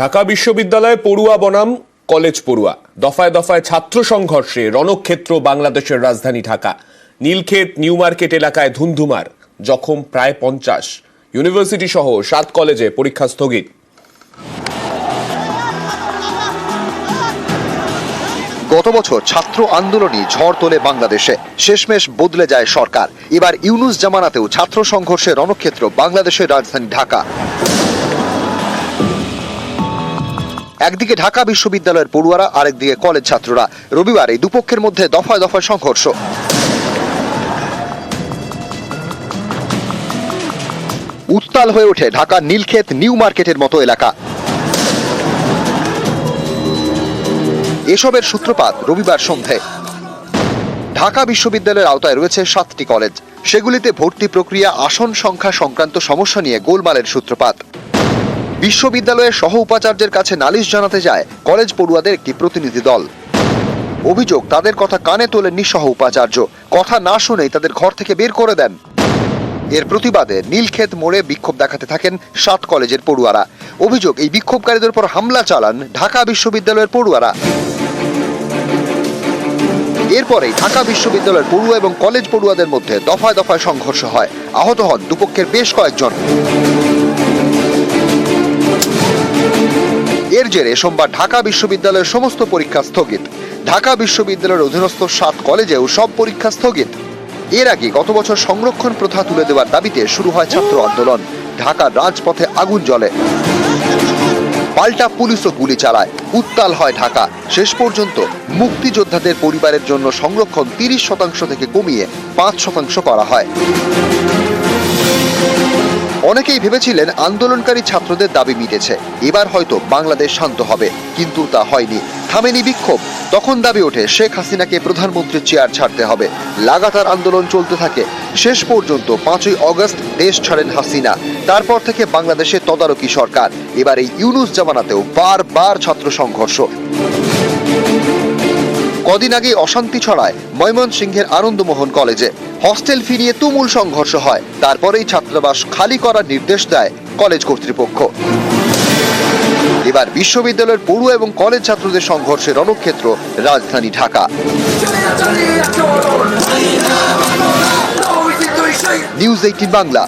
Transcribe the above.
ঢাকা বিশ্ববিদ্যালয়ে পড়ুয়া বনাম কলেজ পড়ুয়া। দফায় দফায় ছাত্র সংঘর্ষে রণক্ষেত্র বাংলাদেশের রাজধানী ঢাকা। নীলক্ষেত, নিউ মার্কেট এলাকায় ধুন্ধুমার, জখম প্রায় পঞ্চাশ। ইউনিভার্সিটি সহ সাত কলেজে পরীক্ষা স্থগিত। গত বছর ছাত্র আন্দোলনই ঝড় তোলে বাংলাদেশে। শেষমেশ বদলে যায় সরকার। এবার ইউনুস জামানাতেও ছাত্র সংঘর্ষে রণক্ষেত্র বাংলাদেশের রাজধানী ঢাকা। একদিকে ঢাকা বিশ্ববিদ্যালয়ের পড়ুয়ারা, আরেকদিকে কলেজ ছাত্ররা। রবিবার এই দুপক্ষের মধ্যে দফায় দফায় সংঘর্ষ। উত্তাল হয়ে ওঠে ঢাকার নীলক্ষেত নিউ মার্কেটের মতো এলাকা। এসবের সূত্রপাত রবিবার সন্ধে। ঢাকা বিশ্ববিদ্যালয়ের আওতায় রয়েছে সাতটি কলেজ। সেগুলিতে ভর্তি প্রক্রিয়া, আসন সংখ্যা সংক্রান্ত সমস্যা নিয়ে গোলমালের সূত্রপাত। বিশ্ববিদ্যালয়ের সহ উপাচার্যের কাছে নালিশ জানাতে যায় কলেজ পড়ুয়াদের একটি প্রতিনিধি দল। অভিযোগ, তাদের কথা কানে তোলেননি সহ উপাচার্য। কথা না শুনেই তাদের ঘর থেকে বের করে দেন। এর প্রতিবাদে নীলক্ষেত মোড়ে বিক্ষোভ দেখাতে থাকেন সাত কলেজের পড়ুয়ারা। অভিযোগ, এই বিক্ষোভকারীদের উপর হামলা চালান ঢাকা বিশ্ববিদ্যালয়ের পড়ুয়ারা। এরপরেই ঢাকা বিশ্ববিদ্যালয়ের পড়ুয়া এবং কলেজ পড়ুয়াদের মধ্যে দফায় দফায় সংঘর্ষ হয়। আহত হন দুপক্ষের বেশ কয়েকজন। এর জেরে সোমবার ঢাকা বিশ্ববিদ্যালয়ের সমস্ত পরীক্ষা স্থগিত। ঢাকা বিশ্ববিদ্যালয়ের অধীনস্থ সাত কলেজেও সব পরীক্ষা স্থগিত। এর আগে গত বছর সংরক্ষণ প্রথা তুলে দেওয়ার দাবিতে শুরু হয় ছাত্র আন্দোলন। ঢাকার রাজপথে আগুন জ্বলে। পাল্টা পুলিশও গুলি চালায়। উত্তাল হয় ঢাকা। শেষ পর্যন্ত মুক্তিযোদ্ধাদের পরিবারের জন্য সংরক্ষণ তিরিশ শতাংশ থেকে কমিয়ে পাঁচ শতাংশ করা হয়। অনেকেই ভেবেছিলেন আন্দোলনকারী ছাত্রদের দাবি মিটেছে। এবার হয়তো বাংলাদেশ শান্ত হবে, কিন্তু তা হয়নি। থামেনি বিক্ষোভ। তখন দাবি ওঠে, শেখ হাসিনাকে প্রধানমন্ত্রীর চেয়ার ছাড়তে হবে। লাগাতার আন্দোলন চলতে থাকে। শেষ পর্যন্ত পাঁচই অগস্ট দেশ ছাড়েন হাসিনা। তারপর থেকে বাংলাদেশে তদারকি সরকার। এবার এই ইউনুস জামানাতেও বারবার ছাত্র সংঘর্ষ। কদিন আগে অশান্তি ছড়ায় ময়মনসিংহের আনন্দমোহন কলেজে। হস্টেল ফি নিয়ে তুমুল সংঘর্ষ হয়। তারপরেই ছাত্রাবাস খালি করার নির্দেশ দেয় কলেজ কর্তৃপক্ষ। এবার বিশ্ববিদ্যালয়ের পড়ুয়া এবং কলেজ ছাত্রদের সংঘর্ষের রণক্ষেত্র রাজধানী ঢাকা। News eighteen Bangla.